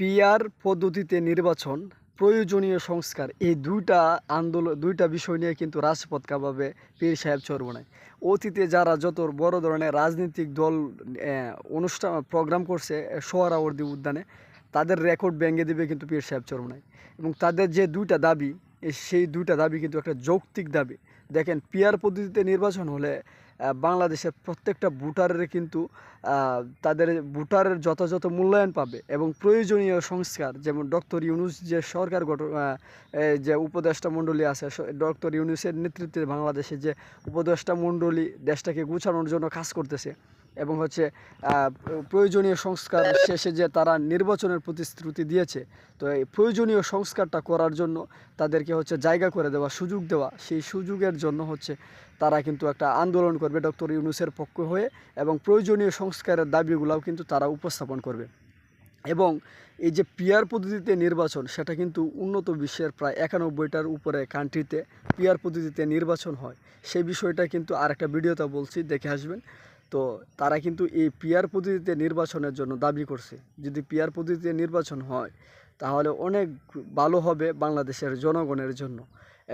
Peer পদ্ধতিতে নির্বাচন, প্রয়োজনীয় সংস্কার, এই দুইটা আন্দোলন দুইটা বিষয় নিয়ে কিন্তু রাজপথ কাঁপাবে পীর সাহেব চরমনায়। অতীতে যারা যত বড় ধরনের রাজনৈতিক দল অনুষ্ঠান, প্রোগ্রাম করছে সোহরাওয়ার্দী উদ্যানে, তাদের রেকর্ড ভেঙে দেবে কিন্তু পীর সাহেব চরমনায়। এবং তাদের যে দুইটা দাবি সেই দুইটা দাবি কিন্তু একটা যৌক্তিক দাবি। দেখেন পিয়ার পদ্ধতিতে নির্বাচন হলে বাংলাদেশের প্রত্যেকটা ভোটারের কিন্তু তাদের ভোটারের যথাযথ মূল্যায়ন পাবে এবং প্রয়োজনীয় সংস্কার, যেমন ডক্টর ইউনুস যে সরকার গঠন যে উপদেষ্টা মণ্ডলী আছে ডক্টর ইউনুসের নেতৃত্বে বাংলাদেশে যে উপদেষ্টা মণ্ডলী দেশটাকে গুছানোর জন্য কাজ করতেছে এবং হচ্ছে প্রয়োজনীয় সংস্কার শেষে যে তারা নির্বাচনের প্রতিশ্রুতি দিয়েছে, তো এই প্রয়োজনীয় সংস্কারটা করার জন্য তাদেরকে হচ্ছে জায়গা করে দেওয়া, সুযোগ দেওয়া, সেই সুযোগের জন্য হচ্ছে তারা কিন্তু একটা আন্দোলন করবে ডক্টর ইউনুসের পক্ষ হয়ে এবং প্রয়োজনীয় সংস্কারের দাবিগুলোও কিন্তু তারা উপস্থাপন করবে। এবং এই যে পিয়ার পদ্ধতিতে নির্বাচন, সেটা কিন্তু উন্নত বিশ্বের প্রায় একানব্বইটার উপরে কান্ট্রিতে পিয়ার পদ্ধতিতে নির্বাচন হয়। সেই বিষয়টা কিন্তু আর একটা ভিডিওতে বলছি, দেখে আসবেন। তো তারা কিন্তু এই পিয়ার পদ্ধতিতে নির্বাচনের জন্য দাবি করছে। যদি পিয়ার পদ্ধতিতে নির্বাচন হয়, তাহলে অনেক ভালো হবে বাংলাদেশের জনগণের জন্য।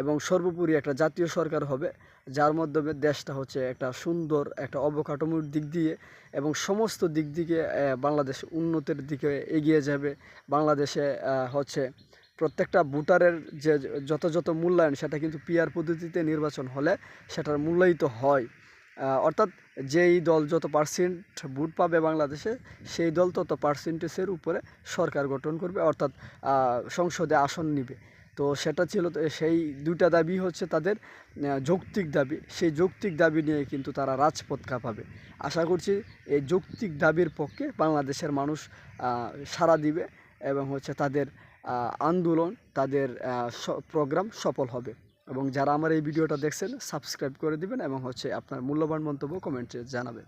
এবং সর্বোপরি একটা জাতীয় সরকার হবে, যার মাধ্যমে দেশটা হচ্ছে একটা সুন্দর একটা অবকাঠামোর দিক দিয়ে এবং সমস্ত দিক দিকে বাংলাদেশ উন্নতির দিকে এগিয়ে যাবে। বাংলাদেশে হচ্ছে প্রত্যেকটা ভোটারের যে যথাযথ মূল্যায়ন, সেটা কিন্তু পিয়ার পদ্ধতিতে নির্বাচন হলে সেটার মূল্যায়িত হয়। অর্থাৎ যেই দল যত পার্সেন্ট ভোট পাবে বাংলাদেশে, সেই দল তত পার্সেন্টেজের উপরে সরকার গঠন করবে, অর্থাৎ সংসদে আসন নিবে। তো সেটা ছিল সেই দুইটা দাবি হচ্ছে তাদের যৌক্তিক দাবি। সেই যৌক্তিক দাবি নিয়ে কিন্তু তারা রাজপথ কাঁপাবে। আশা করছি এই যৌক্তিক দাবির পক্ষে বাংলাদেশের মানুষ সাড়া দিবে এবং হচ্ছে তাদের আন্দোলন, তাদের প্রোগ্রাম সফল হবে। এবং যারা আমার এই ভিডিওটা দেখছেন, সাবস্ক্রাইব করে দিবেন এবং হচ্ছে আপনার মূল্যবান মন্তব্য কমেন্টে জানাবেন।